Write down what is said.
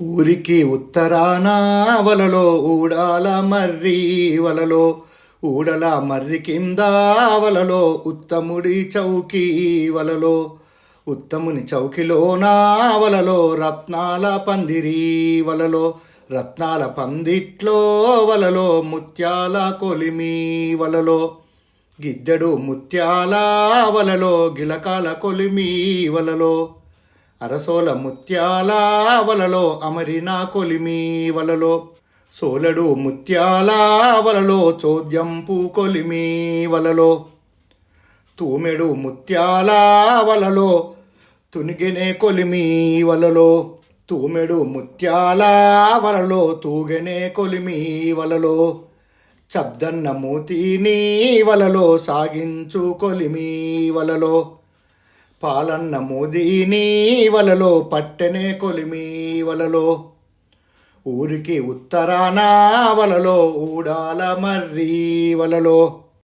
ఊరికి ఉత్తరాన వలలో ఊడాల మర్రి వలలో ఊడల మర్రి కింద వలలో ఉత్తముడి చౌకి వలలో ఉత్తముని చౌకిలోన వలలో రత్నాల పందిరి వలలో రత్నాల పందిట్లో వలలో ముత్యాల కొలిమి వలలో గిద్దెడు ముత్యాల వలలో గిలకాల కొలిమి వలలో అరసోల ముత్యాల వలలో అమరిన కొలిమి వలలో. సోలడు ముత్యాల వలలో చోద్యంపు కొలిమి వలలో. తూమెడు ముత్యాల వలలో తునిగెనే కొలిమి వలలో. తూమెడు ముత్యాల వలలో తూగెనే కొలిమి వలలో. చబ్దన్న మూతిని వలలో సాగించు కొలిమి వలలో. పాలన్న మోదీని వలలో పట్టెనే కొలిమి వలలో. ఊరికి ఉత్తరాన వలలో ఊడాల మర్రి వలలో.